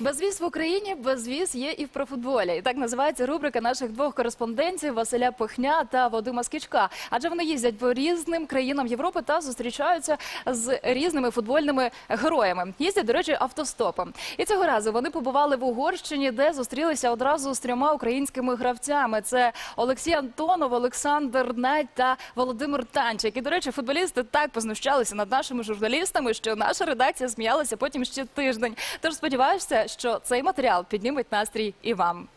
Безвіз в Україні, безвіз є і в профутболі. І так називається рубрика наших двох кореспондентів Василя Пихня та Вадима Скічка. Адже вони їздять по різним країнам Європи та зустрічаються з різними футбольними героями. Їздять, до речі, автостопом. І цього разу вони побували в Угорщині, де зустрілися одразу з трьома українськими гравцями: це Олексій Антонов, Олександр Надь та Володимир Танчик. І, до речі, футболісти так познущалися над нашими журналістами, що наша редакція сміялася потім ще тиждень. Тож сподіваюся, що цей матеріал підніметь настрій і вам.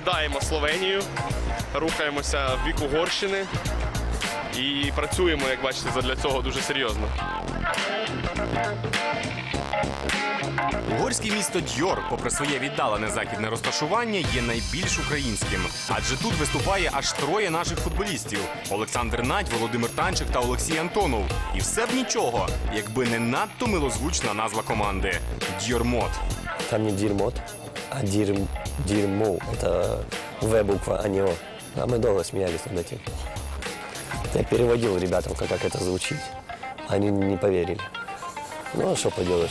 покидаємо Словенію, рухаємося в бік Угорщини і працюємо, як бачите, для цього дуже серйозно. Угорське місто Дьор, попри своє віддалене західне розташування, є найбільш українським. Адже тут виступає аж троє наших футболістів: Олександр Надь, Володимир Танчик та Олексій Антонов. І все б нічого, якби не надто милозвучна назва команди Дьормот. Там не дерьмот, а дерьм, дерьмо. Это В буква, а не О. А мы долго смеялись над этим. Я переводил ребятам, как, как это звучит. Они не поверили. Ну, а что поделаешь.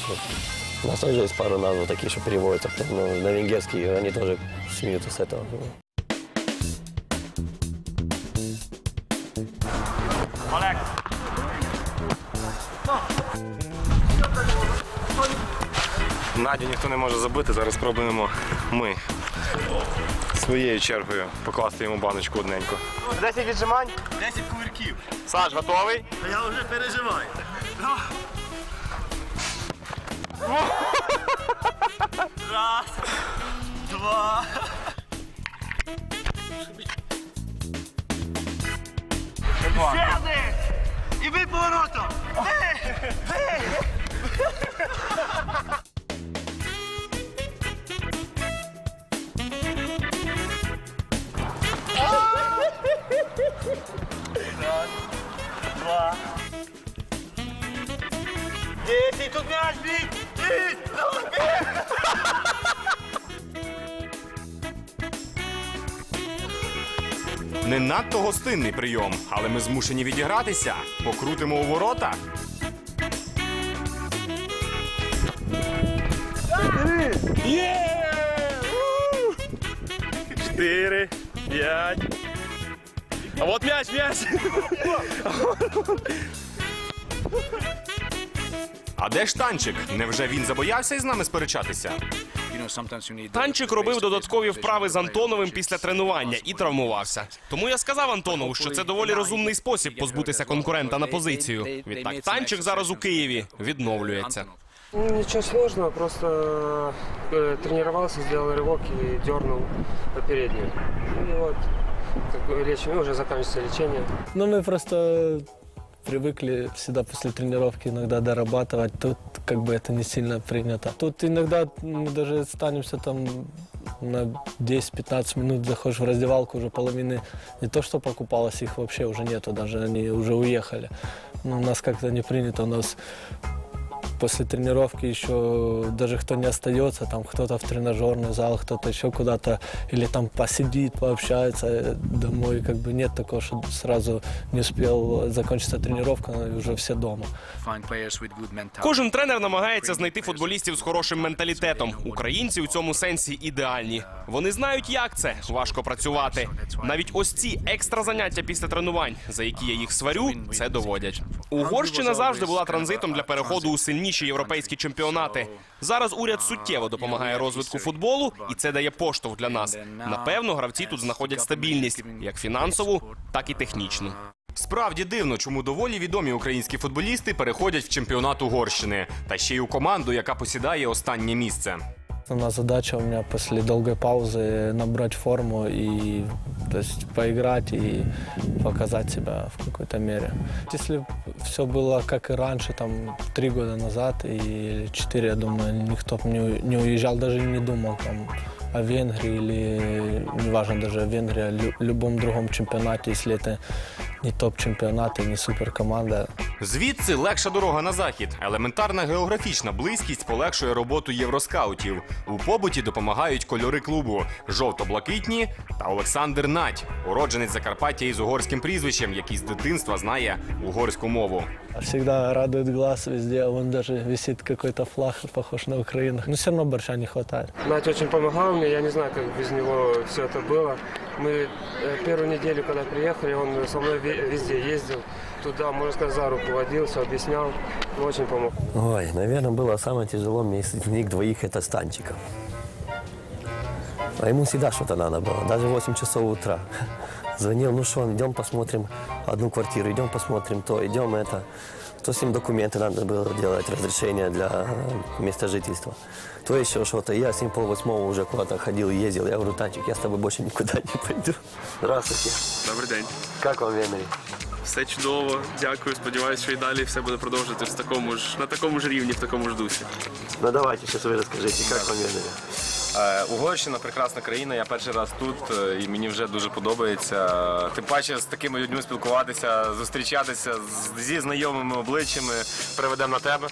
У нас тоже есть пару назв такие, что переводятся ну, на венгерский, они тоже смеются с этого. Надю ніхто не може забити. Зараз спробуємо ми своєю чергою покласти йому баночку одненько. 10 віджимань. 10 кувирків. Саш, готовий? Я вже переживаю. Раз, два. Сяди! І бий поворотом! Раз, Не надто гостинний прийом, але ми змушені відігратися. Покрутимо у ворота. Чотири, п'ять. А от м'яч, м'яч! А де ж танчик? Невже він забоявся із нами сперечатися? Танчик робив додаткові вправи з Антоновим після тренування і травмувався. Тому я сказав Антонову, що це доволі розумний спосіб позбутися конкурента на позицію. Відтак танчик зараз у Києві відновлюється. Ну, Ничего сложного, просто э, тренировался, сделал рывок и дернул по переднюю. И вот, как бы лечим, ну, уже заканчивается лечение. Ну, мы просто привыкли всегда после тренировки иногда дорабатывать. Тут как бы это не сильно принято. Тут иногда мы даже станемся там на 10-15 минут заходишь в раздевалку, уже половины не то что покупалось, их вообще уже нету, даже они уже уехали. Ну, у нас как-то не принято, у нас после тренировки еще даже кто не остается, там кто-то в тренажерный зал, кто-то еще куда-то, или там посидит, пообщается э, домой, как бы нет такого, что сразу не успел закончиться тренировка, и уже все дома. Кожен тренер намагається знайти футболістів з хорошим менталітетом. Українці у цьому сенсі ідеальні. Вони знають, як це важко працювати. Навіть ось ці екстра заняття після тренувань, за які я їх сварю, це доводять. Угорщина завжди була транзитом для переходу у сильніші європейські чемпіонати. Зараз уряд суттєво допомагає розвитку футболу, і це дає поштовх для нас. Напевно, гравці тут знаходять стабільність як фінансову, так і технічну. Справді дивно, чому доволі відомі українські футболісти переходять в чемпіонат Угорщини, та ще й у команду, яка посідає останнє місце. Основная задача у меня после долгой паузы набрать форму и то есть, поиграть и показать себя в какой-то мере. Если все было как и раньше, там три года назад или четыре, я думаю, никто б не, у- не уезжал, даже не думал там о Венгрии или, неважно, даже о Венгрии, о лю- любом другом чемпионате, если это не топ-чемпионат и не суперкоманда. Звідси легша дорога на захід. Елементарна географічна близькість полегшує роботу євроскаутів. У побуті допомагають кольори клубу жовто-блакитні та Олександр Надь, уродженець Закарпаття із угорським прізвищем, який з дитинства знає угорську мову. Всегда радует глаз везде, вон даже висит какой-то флаг, похож на Украину. Но все равно борща не хватает. Надя очень помогал мне, я не знаю, как без него все это было. Мы э, первую неделю, когда приехали, он со мной ве- везде ездил. Туда, можно сказать, за руку водил, объяснял. Очень помог. Ой, наверное, было самое тяжело мне из них двоих это Станчиков. А ему всегда что-то надо было, даже в 8 часов утра. Звонил, ну что, идем посмотрим одну квартиру, идем посмотрим то, идем это. То с ним документы надо было делать, разрешение для э, места жительства. То еще что-то. Я с ним пол восьмого уже куда-то ходил и ездил. Я говорю, Танчик, я с тобой больше никуда не пойду. Здравствуйте. Добрий день. Как вам Венгрия? Все чудово. Дякую. Сподіваюся, що і далі все буде продовжуватись в такому ж на такому ж рівні, в такому ж дусі. Ну давайте сейчас вы расскажите, как вам Венгрия? Е, Угорщина прекрасна країна. Я перший раз тут е, і мені вже дуже подобається. Тим паче з такими людьми спілкуватися, зустрічатися з- зі знайомими обличчями. Приведемо на тебе.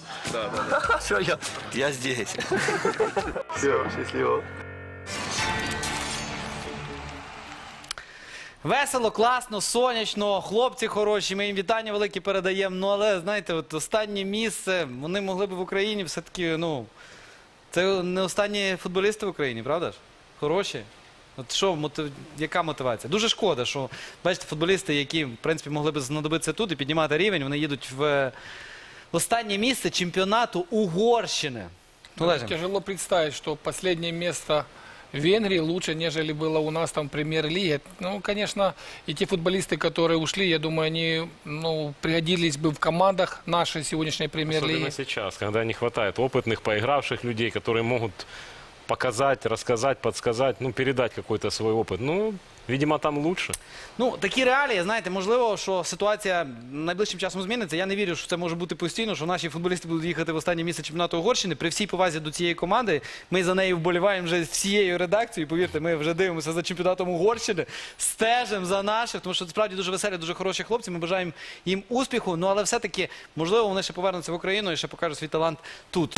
Все, я, я здесь. Все, счастливо. Весело, класно, сонячно, хлопці хороші. Ми їм вітання великі передаємо. Ну але знаєте, от останнє місце вони могли б в Україні все-таки, ну це не останні футболісти в Україні, правда ж? Хороші. От що мотив... яка мотивація? Дуже шкода, що бачите, футболісти, які в принципі могли б знадобитися тут і піднімати рівень, вони їдуть в останнє місце чемпіонату Угорщини. Тяжело представить, что последнее место Венгрии лучше, нежели было у нас там в премьер-лиге. Ну, конечно, и те футболисты, которые ушли, я думаю, они ну, пригодились бы в командах нашей сегодняшней премьер-лиги. Особенно сейчас, когда не хватает опытных, поигравших людей, которые могут показать, рассказать, подсказать, ну, передать какой-то свой опыт. Ну, видимо, там лучше. Ну, такі реалії, знаєте, можливо, що ситуація найближчим часом зміниться. Я не вірю, що це може бути постійно, що наші футболісти будуть їхати в останнє місце чемпіонату Угорщини. При всій повазі до цієї команди. Ми за нею вболіваємо вже всією редакцією. Повірте, ми вже дивимося за чемпіонатом Угорщини, стежимо за наших, тому що це справді дуже веселі, дуже хороші хлопці. Ми бажаємо їм успіху. Ну але все-таки, можливо, вони ще повернуться в Україну і ще покажуть свій талант тут.